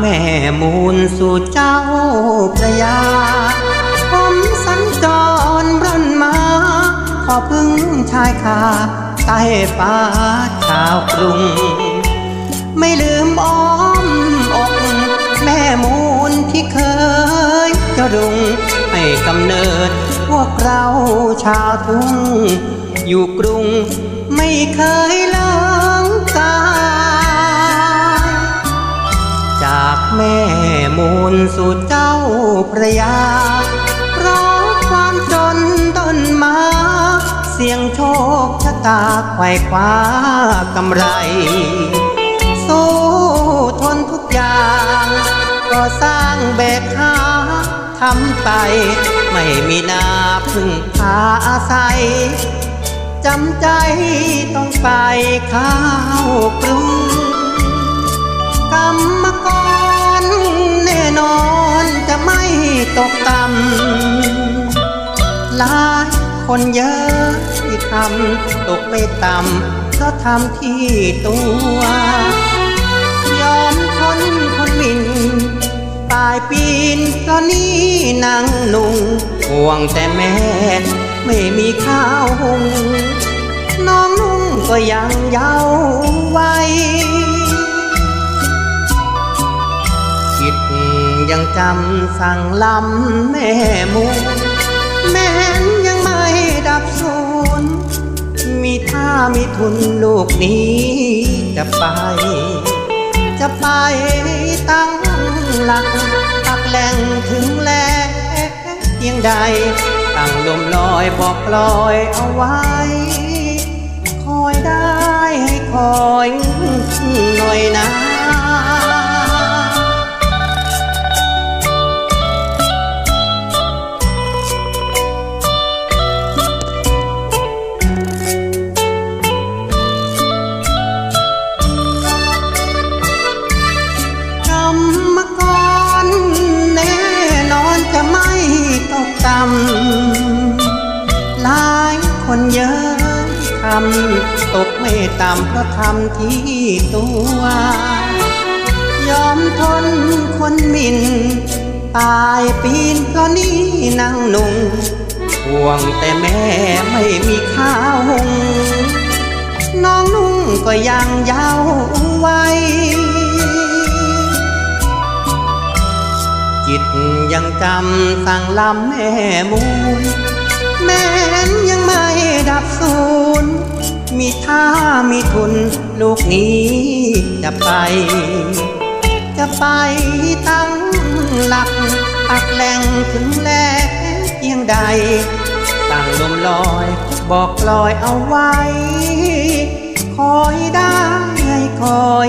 แม่มูลสู่เจ้าพระยา ผมสัญจรร่อนมา ขอพึ่งชายคาใต้ฟ้าชาวกรุง ไม่ลืมอ้อมอกแม่มูลที่เคยจะรุง ให้กำเนิดพวกเราชาวทุ่ง อยู่กรุงไม่เคยเลิก สู่เจ้าพระยา เพราะความจนต้นมา เสียงโชคชะตาไขว่คว้ากำไร สู้ทนทุกอย่าง ก็สร้างแบกหาทำไป ไม่มีนาพึ่งพาอาศัยจำใจต้องไปข้าวกรุง ตกต่ำหลายคนเยอะที่ทำตกไม่ต่ำเพราะทำที่ตัว ยอมทนคนหมินปลายปีนก็นี่นางนุ่งห่วงแต่แม่ ไม่มีข้าวหุงน้องนุ่งก็ยังเยาว์วั ยังจำสั่งลำแม่มูแม้นยังไม่ดับสูญมีท่ามีทุนลูกนี้จะไป จะไปตั้งหลักปักแหล่งถึงแลเพียงใด ตั้งลมลอยบอกลอยเอาไว้ คอยได้ให้คอยหน่อยนะำตกไม่ต่ำเพราะทำที่ตัว ยอมทนคนมินตายปีนเพราะนี่นางนุ่งห่วงแต่แม่ไม่มีข้าวหุงน้องนุ่งก็ยังยาวไว้จิตยังจำสั่งลำแม่มูล แม้นยังไม่ดับสูญมีท่ามีทุนลูกนี้จะไป จะไปตั้งหลักปักแหล่งถึงแลเพียงใดตั้งลมลอยบอกลอยเอาไว้ คอยได้ให้คอย